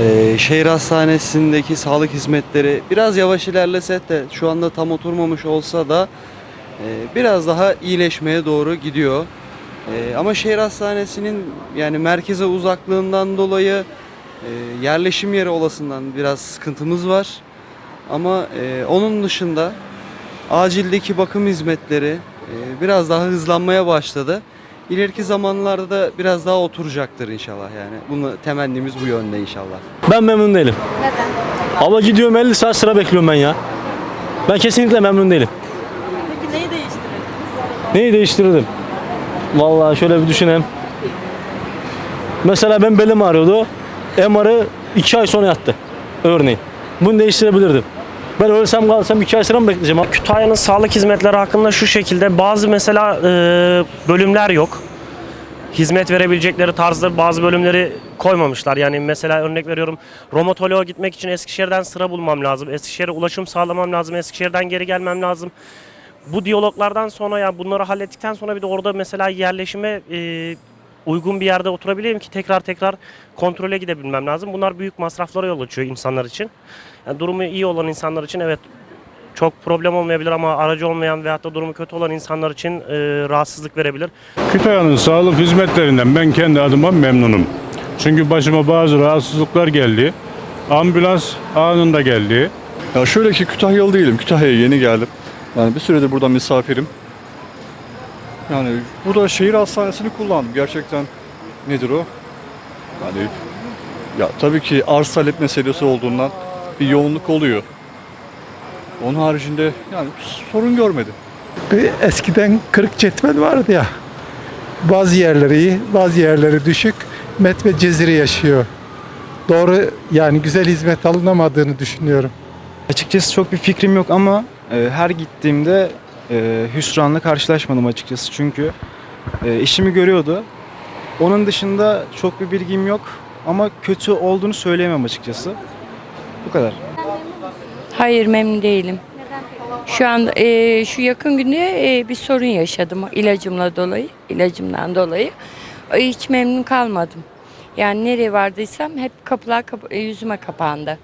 Ee, şehir hastanesindeki sağlık hizmetleri biraz yavaş ilerlese de şu anda tam oturmamış olsa da e, biraz daha iyileşmeye doğru gidiyor. E, ama şehir hastanesinin yani merkeze uzaklığından dolayı e, yerleşim yeri olasından biraz sıkıntımız var. Ama onun dışında acildeki bakım hizmetleri biraz daha hızlanmaya başladı. İleriki zamanlarda da biraz daha oturacaktır inşallah yani. Bunu temennimiz bu yönde inşallah. Ben memnun değilim. Neden? Ama gidiyorum 50 saat sıra bekliyorum ben ya. Ben kesinlikle memnun değilim. Peki neyi değiştirirdiniz? Neyi değiştirirdim? Vallahi şöyle bir düşüneyim. Mesela ben belim ağrıyordu. MR'ı 2 ay sonra yattı. Örneğin. Bunu değiştirebilirdim. Ben ölsem kalsam 2 ay sıra mı bekleyeceğim? Kütahya'nın sağlık hizmetleri hakkında şu şekilde bazı mesela e, bölümler yok. Hizmet verebilecekleri tarzda bazı bölümleri koymamışlar. Yani mesela örnek veriyorum romatoloğa gitmek için Eskişehir'den sıra bulmam lazım. Eskişehir'e ulaşım sağlamam lazım. Eskişehir'den geri gelmem lazım. Bu diyaloglardan sonra ya bunları hallettikten sonra bir de orada mesela yerleşime e, uygun bir yerde oturabileyim ki tekrar tekrar kontrole gidebilmem lazım. Bunlar büyük masraflara yol açıyor insanlar için. Yani durumu iyi olan insanlar için evet çok problem olmayabilir ama aracı olmayan veyahut da durumu kötü olan insanlar için e, rahatsızlık verebilir. Kütahya'nın sağlık hizmetlerinden ben kendi adıma memnunum. Çünkü başıma bazı rahatsızlıklar geldi. Ambulans anında geldi. Ya şöyle ki Kütahyalı değilim. Kütahya'ya yeni geldim. Yani bir süredir burada misafirim. Yani burada şehir hastanesini kullandım. Gerçekten nedir o? Yani ya tabii ki arz talep meselesi olduğundan bir yoğunluk oluyor. Onun haricinde yani sorun görmedim. Bir eskiden kırık cetvel vardı ya. Bazı yerleri iyi, bazı yerleri düşük. Met ve ceziri yaşıyor. Doğru yani güzel hizmet alınamadığını düşünüyorum. Açıkçası çok bir fikrim yok ama e, her gittiğimde e, hüsranla karşılaşmadım açıkçası çünkü e, işimi görüyordu. Onun dışında çok bir bilgim yok ama kötü olduğunu söyleyemem açıkçası. Bu kadar. Hayır memnun değilim. Şu an e, şu yakın günde e, bir sorun yaşadım ilacımla dolayı, ilacımdan dolayı. E, hiç memnun kalmadım. Yani nereye vardıysam hep kapılar kapa- e, yüzüme kapandı.